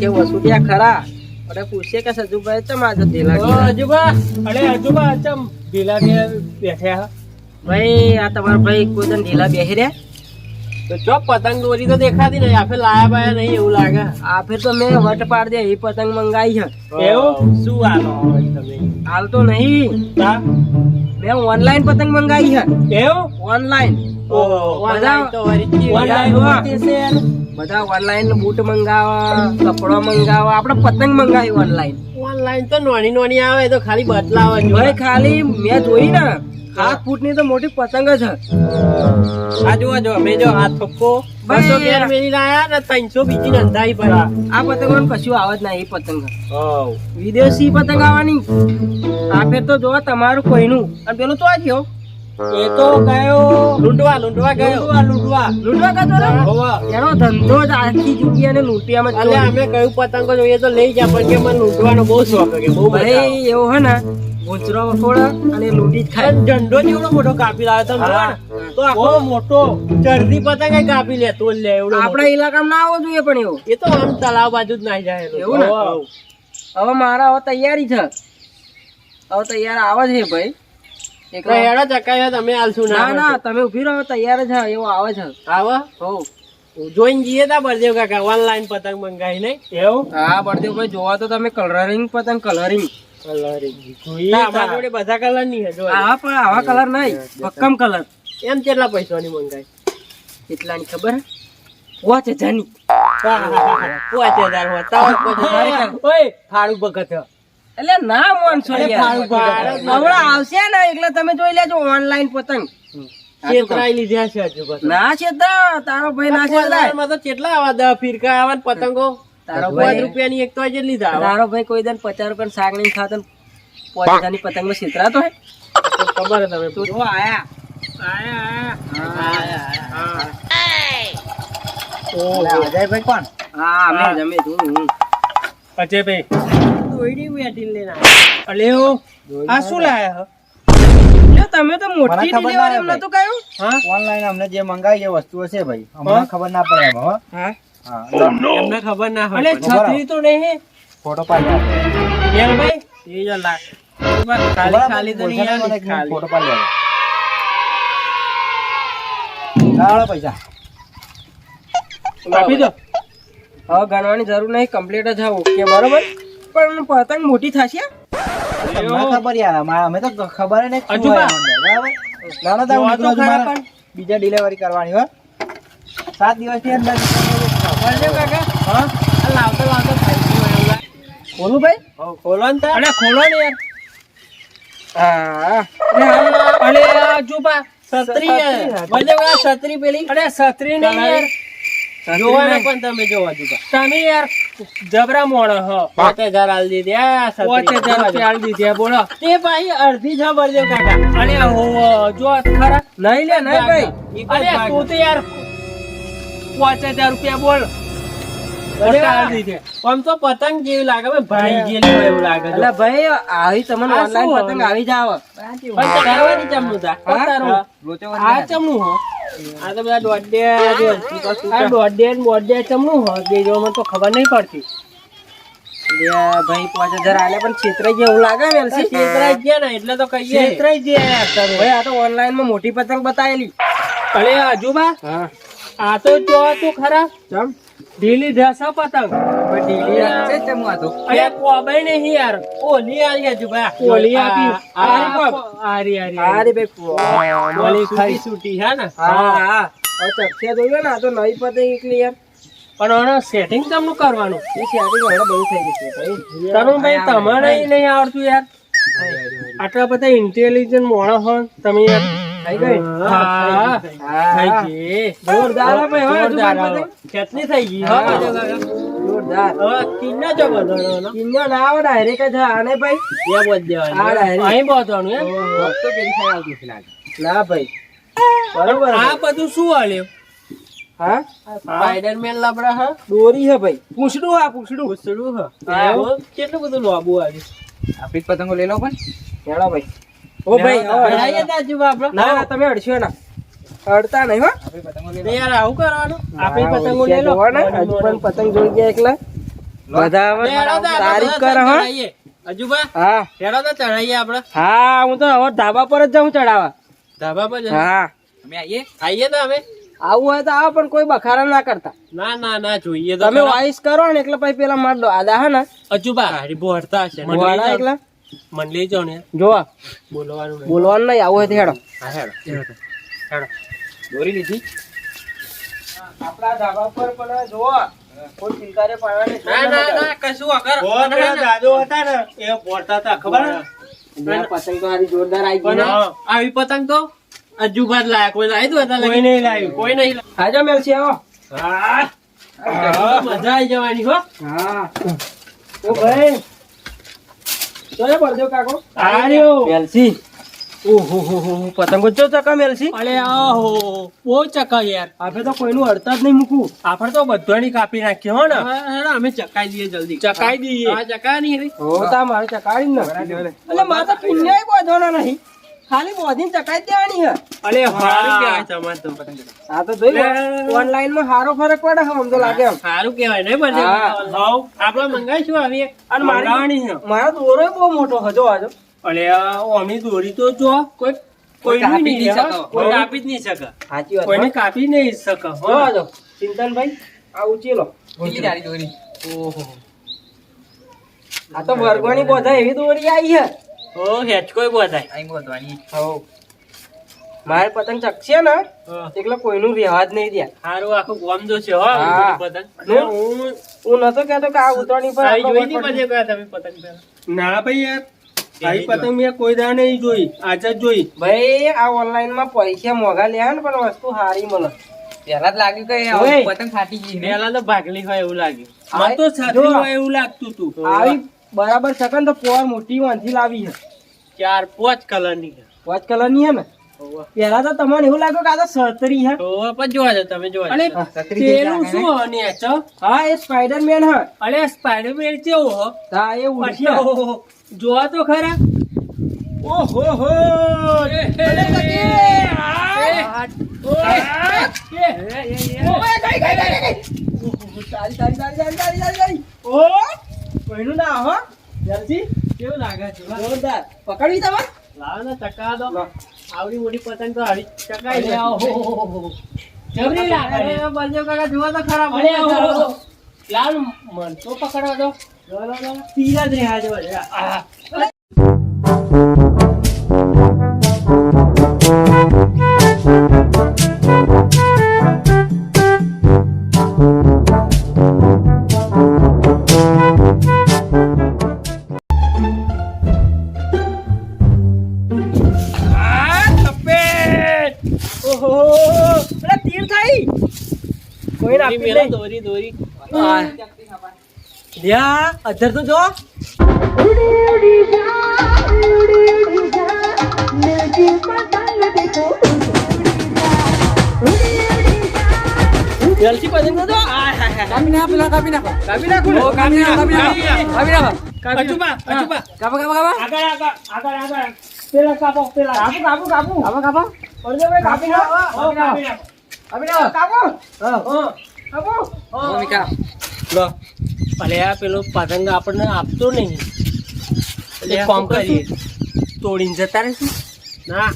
પૈસે વસુડિયા ખરા? અને પૂછે કે સજુભાઈ ચમ આજે ઢીલા ઓ, અજુબા અરે અજુબા ચમ ઢીલા ને બેઠ્યા ભાઈ આ તમારા ભાઈ કોઈ દન ઢીલા બેહી રહ્યા? તો ચોક પતંગ દોરી તો દેખાતી નહીં આપણે લાયા બાયા નહીં એવું લાગે. આ ફેર તો મેં વટ પાડ દે એ પતંગ મંગાઈ છે. એવું? શું આલો તમે? હાલ તો નહીં. મેં ઓનલાઈન પતંગ મંગાઈ છે. એવું? ઓનલાઈન ઓહો, online તો વળી કેવી બધા ઓનલાઈન બૂટ મંગાવા કપડો મંગાવા આપણે પતંગ મંગાવી ઓનલાઈન ઓનલાઈન તો નાની નાની આવે તો ખાલી બદલાવાની જ ભાઈ ખાલી મેં જોઈ ને સાત ફૂટની તો મોટી પતંગ જ છે આ જો જો અમે જો આ થપ્પો ભાઈ, બસો ઘેર મેલી લાયા ને ત્રણસો બીજી નંધાઈ પડ્યા આ પતંગ કશું આવે જ નહીં એ પતંગ. વિદેશી પતંગ આવવાની? આ ફેર તો જોવા તમારું કોઈનું. અને પેલું તો આ ગયો એ તો ગયો. લૂંટવા લૂંટવા ગયો. લૂંટવા લૂંટવા કાતો એનો ધંધો જ આખી જિંદગી લૂંટિયામાં એટલે અમે કયું પતંગો જોઈએ તો લઈ જા પણ કે મને લૂંટવાનો બહુ શોખ કે બહુ ભાઈ એવો હે ને ગુંચરો વખોડે અને લૂંટી જ ખાય. પણ જેવડો મોટો કાપી લાવે તમે તો આખો મોટો. ચરદી પતંગ કાપી લે તો લે એવડો. આપણા ઇલાકામાં ના આવવો જોઈએ પણ એવું. એ તો આમ તળાવ બાજુ જ નાઈ જાય. એવું ને? હવે મારા હવે તૈયારી છે. હવે તૈયાર આવે છે ભાઈ. હેડો ચકાવ્યા તમે આલશું ના ના તમે ઊભી રહો તૈયાર છે એવો આવે છે. આવો? હો. જોઈને જઈએ તા બળદેવ કાકા ઓનલાઈન પતંગ મંગાવી નહીં એવું? હા બળદેવ ભાઈ જોવા તો તમે કલરિંગ પતંગ કલરિંગ કલરિંગ અમારા જોડે બધા કલર જો આવા પણ આવા કલર નહીં ભક્કમ કલર એમ કેટલા પૈસાની મંગાવી એટલાની ખબર? હે પાંચ હજારની. પાંચ હજાર હોતા. ઓય, ફાળું ભગત. એટલે ના ભગત. હમણાં આવશે ને એટલે તમે જોઈ લેજો ઓનલાઈન પતંગ. લીધા છે ના છે તારો ભાઈ ના છે તો કેટલા આવા દહ ફિરકા આવા પતંગો? તારો ભાઈ રૂપિયાની એક તો જ લીધા. તારો ભાઈ કોઈ દિન પચાસ રૂપિયા શાક ખાતો ને પાંચ પતંગમાં છેતરાતો તો ખબર તમે. તો જો આયા. અજયભાઈ કોણ? હા. અમે અમે જ હું આ શું લાયા હો? તમે તો મોટી ખબર ડિલિવરી ના એમ કહ્યું? હા? ઓનલાઈન અમને જે મંગાવી એ વસ્તુઓ છે ભાઈ. અમને ખબર ના પડે એમાં, હા. હા? એમને ખબર ના હોય. છત્રી તો નહીં ફોટો પાડી યાર ભાઈ એ જ લાગ ખાલી ખાલી તો નહીં બોલશો ને મને યાર, એક મિનિટ ખાલી. ફોટો પાડી લાવો પૈસા. આપી દો. હવે ગણવાની જરૂર નહીં કમ્પ્લીટ જ આવું. કે બરોબર? પણ પતંગ મોટી થશે? ખબર યાર અમે તો ખબર નહીં બરાબર? બીજા ડિલિવરી કરવાની હોય સાત દિવસની અંદર લાવતો લાવતો ભાઈ ખોલો ને અરે ખોલો ને યાર. અરે જો બા પેલી. અરે છત્રી નહીં યાર. જોવાના પણ તમે જોવા દીધા તમે યાર જબરા મોણો હો. પાંચ હજાર આલ દીધી. પાંચ હજાર રૂપિયા આલી દીધી. બોલો. તે ભાઈ અડધી છે બળદેવ કાકા. અરે જો ખરા નહીં લે નહીં ભાઈ. અરે તું તો યાર પાંચ હજાર રૂપિયા બોલ. આમ તો પતંગ જેવી લાગે ભાઈ જેવી એવું લાગે એટલે ભાઈ આવી તમને ઓનલાઈન પતંગ આવી જાવ. પણ ચમનું તા. હા, આ ચમનું હો. આ તો બધા આ ચમનું તો ખબર નહીં પડતી. ભાઈ પાંચ હજાર આલે પણ છેતરાઈ જેવું લાગે ને છેતરાઈ ગયા ને એટલે તો કહીએ. છેતરાઈ ગયા ભાઈ આ તો ઓનલાઈનમાં મોટી પતંગ બતાવેલી અરે આજુબા હા. આ તો જો તું ખરા? ચમ? ઢીલી ધસા પતંગ ભાઈ ઢીલી રાખશે જ તેમ તો. અરે કોબાઈ નહીં યાર. ઓલી આલી હજુબા ઓલી આપી. આરી કોબ. આરી. આરી હા બે ભાઈ ઓલી ખાઈ છૂટી હે ને? હા. હા હવે ચપસિયા જોયો ને આ તો નવી પતંગ એકલી યાર. પણ આનો સેટિંગ તમને કરવાનું? એ સેટિંગ હવે બહુ થઈ ગઈ છે ભાઈ. તરુણભાઈ તમારે નહીં આવડતું યાર. આટલા બધા ઇન્ટેલિજન્ટ મોણા હો તમે યાર થઈ ગઈ? હા. હા થઈ ગઈ જોરદાર હો ભાઈ, જોરદાર કેટલી થઈ ગઈ હા હા. બધો કાકા. જોરદાર. હવે કિન્ના જો બધાનો કિન્નો ના આવે ડાયરેક્ટ જ આને ભાઈ. એ બોધ દેવાની હા, direct. અહીં બોધવાનું એમ? તો પેલી આવતી હશે લાગે. ના ભાઈ. બરોબર આ બધું શું હાલ્યું? હા? સ્પાઈડરમેન લબડા હા? દોરી હે ભાઈ. પૂછડું હા પૂછડું. પૂછડું હા. કેટલું બધું લોબુ આવ્યું આપણી જ પતંગો લઈ લો પણ. કેળો ભાઈ. ઓ ભાઈ હવે ના તાજુ બાપડા. ના ના તમે અડશો ના અડતા નહીં હો. આપણી યાર આવું કરવાનું? આપણી પતંગો લઈ લો હજુ પણ પતંગ જોઈ ગયા એકલા. બધા હવે તારીફ બધા હો. અજુબા હા. હેડો તો ચડાઈએ આપણે. હા હું તો હવે ધાબા પર જ જાઉં ચડાવવા ધાબા પર. હા. અમે આવીએ આઈએ તો અમે? આવું હોય તો આવો પણ કોઈ બખારા ના કરતા. ના ના ના જોઈએ તો તમે વાઇસ કરો ને એટલે પછી પેલા માર દાદા હે ને. અજુબા હરીબો ભોળતા હશે. એકલા? મને લઈ જાઓ ને. જોવા. બોલવાનું બોલવાનું નહીં આવું હોય તો હેડો. હા, હેડો. હેડો. દોરી લીધી? આપણા ધાબા પર પણ જોવા. કોઈ ચિંતારે પાડવાની ના ના ના કશું વગર. પેલા દાદો હતા ને એ ભોળતા હતા ખબર પતંગ તો હારી જોરદાર આવી ગઈ. આવી પતંગ તો અજુબા જ લાયા કોઈ લાવી દો કોઈ નહીં લાવ્યું. કોઈ નહીં હાજર આજો મેલસી આવો. હા. મજા આવી જવાની હો. હા. ઓ ભાઈ ચોલે પડજો કાકો? આર્યો. મેલસી. ઓહો હો હો પતંગો જો ચકા મેલસી. અરે આહો. બહુ ચકા યાર. આપણે તો કોઈનું અડતા જ નહીં મૂકવું. આપણે તો બધાની કાપી નાખી હો ને. અમે ચકાઈ દઈએ જલ્દી. ચકાઈ દઈએ. હા ચકા નહીં હો તા મારે ચકાડી ને એટલે મારે તો પિન્યાય બોધવાનો નહીં. ખાલી બોધીને ચકાઈ દેવાની હે. અરે સારું કહેવાય તમારે તો. આ તો જોઈ ઓનલાઈનમાં હારો ફરક પડે આમ તો લાગે એમ. સારું કહેવાય ને બધે હા. આપણે મંગાઈશું આવી અને મારી- મારા દોરો બહુ મોટો હજો આજો. અલે ઓમી દોરી તો જો કોઈ કોઈ કાપી નહીં નહીં કોઈ કાપી જ નહીં શકે. સાચી વાત કોઈને હો. કાપી નહીં શકે હો. આજો ચિંતનભાઈ આ ઉચેલો. કેટલી તારી દોરી ઓહો. આ તો વર્ગોની બોધા એવી દોરી આવી છે ઓ હેચકોય બોધાય. અહીં બોધવાની હો મારે પતંગ ચકશે ને એટલે કોઈનું રહેવા જ નહીં દે હારું આખું ગોમ જો છે હો પતંગ. હું હું નતો કહેતો કે આ ઉતરાણી પર જોઈ નહીં બધે ગયા તમે પતંગ? ના ભાઈ યાર આવી પતંગ મેં કોઈ દા નહીં જોઈ આજે જ જોઈ. ભાઈ આ ઓનલાઈનમાં પૈસા મોંઘા લે ને પણ વસ્તુ સારી મળે. પેલા જ લાગ્યું કે. પતંગ ફાટી ગઈ ને. પહેલા તો ભાગલી હોય એવું લાગ્યું. મને તો સાચું હોય એવું લાગતું તું. આવી બરાબર સેકન્ડ તો પોર મોટી વાંધી લાવી છે. ચાર પાંચ કલરની પાંચ કલરની હે ને પેલા તો તમને એવું લાગ્યું કે આ તો સતરી હે તો પણ જોવા જાવ તમે જોવા અને. પેલું શું હો નેચો? હા એ સ્પાઈડરમેન હે. અરે સ્પાઈડરમેન કેવો હો. હા એ ઉડશે જોવા તો ખરા. ઓહો હો. એ, એ, એ. ઓ કોઈનું ના હો જલ્દી કેવું લાગે છે. જોરદાર. પકડવી તમે? લાવો ને ચકા દો. આવડી મોટી પતંગ તો હારી ચકાઈ લે ઓહો. જબરી લાગે અરે, બળદેવ કાકા જોવા તો ખરાબ અરે. લાલ મન તો પકડવા દો તીર જ રહ્યા છે દોરી મેલો દોરી દોરી. યા અધર તો જો. ઉડી ઉડી જા. ઉડી ઉડી જા મેજી પતંગ દેખો જલસી આ પેલો પતંગ આપણને આપતો નહીં. એટલે કામ કરીએ? તોડીને જતા રહેશું? ના.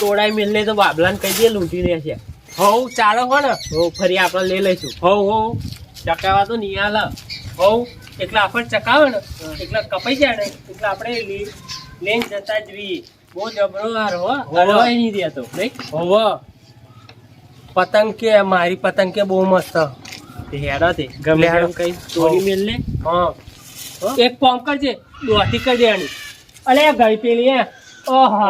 તોડાઈ મિલને તો બાબલાને કહી દઈએ લૂંટી રહ્યા છે. હવ ચાલો હો ને. હો ફરી આપણે લઈ લઈશું. હવ હો ચકાવા તો નહીં હાલ. હવ એટલે આપણે ચકાવે ને એટલે કપાઈ જાય ને એટલે આપણે લઈને જતા જ રહીએ. બહુ જબરો હાર હો. નહીં દેતો નહીં? હવ. પતંગ કે મારી પતંગ કે બહુ મસ્ત. હેડા તે. ગમે હેડો. કઈ તોડી મેલ ને હા. એક કોમ કરજે. દોઢી કરી દેવાની અલે ગઈ પેલી હે. ઓહો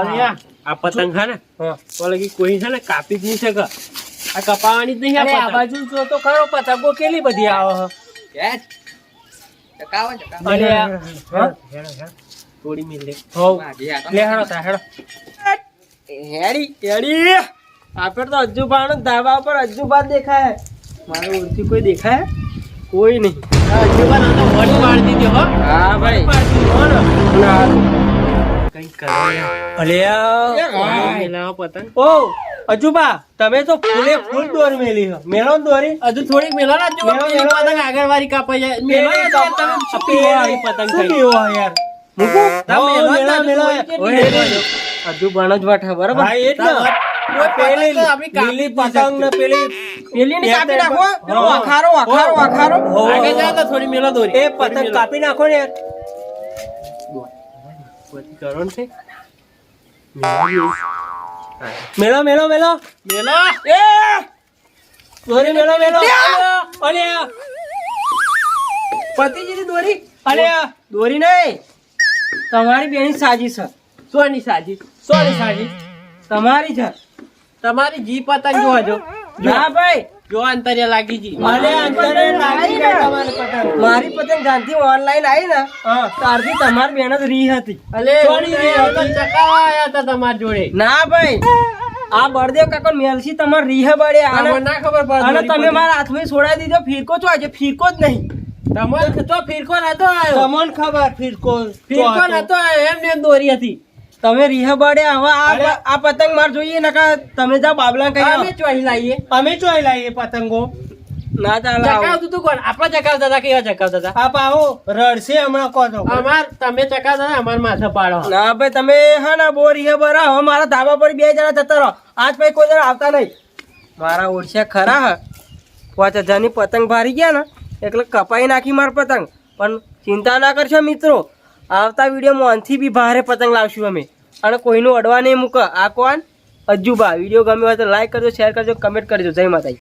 આ પતંગ છે ને? હા. તો કોઈ છે ને કાપી જ નહીં શકે. આ કપાવાની જ નહીં આ આ બાજુ જો તો ખરો પતંગો કેટલી બધી આવે અરે હા. મેલ લે. લે તા હેડી હેડી. આપણે તો અજ્જુબાનો ધાબા પર અજ્જુબા દેખાય મારે ઓળખી કોઈ દેખાય કોઈ નહીં. તો વળી મારી દીધી હો. હા ભાઈ. કઈ કરે. પતંગ. ઓ અજુબા તમે તો ફૂલે ફૂલ દોર મેલી હો. મેલો ને દોરી? હજુ થોડીક મેલો ના જો. પતંગ આગળ વાળી કાપાઈ જાય કાપા- તમે આવી પતંગ ખાઈ? યાર? મૂકું? તમે હો, મેલો જ વાઠા બરાબર? હા, એ જ ને. કોઈ પેલી પતંગ ને પેલી પેલી ની કાપી નાખો પેલો હા. વખારો વખારો વખારો. હો. તો થોડી મેલો દોરી. એ પતંગ કાપી નાખો ને. કરો ને મેલો મેલો મેલો. મેલો. એ! દોરી મેલો મેલો. અલે પતિજીની દોરી? અલે દોરી નહીં. તમારી બેની સાજી છે. સોની સાજી સોની સાજી. તમારી છે તમારી જી પતંગ જોવા જો. ના ભાઈ. જો અંતરિયા લાગી જી મને અંતરે લાગી ગઈ તમારી પતંગ. મારી પતંગ જ્યાંથી ઓનલાઈન આવી ને તારથી તમારી બેન જ રી હતી. અલે. ચકાવા આયા હતા તમારી જોડે. ના ભાઈ. આ બળદેવ કાકો મેલસી તમાર રીહ બળે. તમને ના ખબર પડે અને તમે મારા હાથમાં છોડાવી દીધો ફીરકો છો આજે ફીરકો જ નહીં. તમને તો ફિરકો નતો આવ્યો તમને ખબર ફીરકો ફિરકો નતો આવ્યો એમને ને દોરી હતી. તમે રીહ બળે હવે આ આ પતંગ માર જોઈએ નકા તમે જા બાબલા કઈ અમે ચોઈ લાવીએ અમે ચોઈ લાવીએ પતંગો. ના ચાલે. ચકાવતું તું કોણ? આપણા ચકાવતા હતા કેવા ચકાવતા હતા આ પાહો રડશે હમણાં કહો તો. અમાર તમે ચકાવતા હતા અમાર માથે પાડો. ના ભાઈ તમે હા ના બો રીહ બરા હવે મારા ધાબા પર બે જણા જતા રહો. આજ પછી કોઈ જણા આવતા નહીં. મારા ઓળખ્યા ખરા હા. પાંચ હજારની પતંગ ભારી ગયા ને એટલે કપાઈ નાખી માર પતંગ. પણ ચિંતા ના કરશો મિત્રો. આવતા વિડીયોમાં અંથી બી ભારે પતંગ લાવશું અમે. અને કોઈનું અડવા નહીં મૂક. આ કોણ? અજુબા વીડિયો ગમ્યો હોય તો લાઈક કરજો શેર કરજો કમેન્ટ કરજો. જય માતાજી.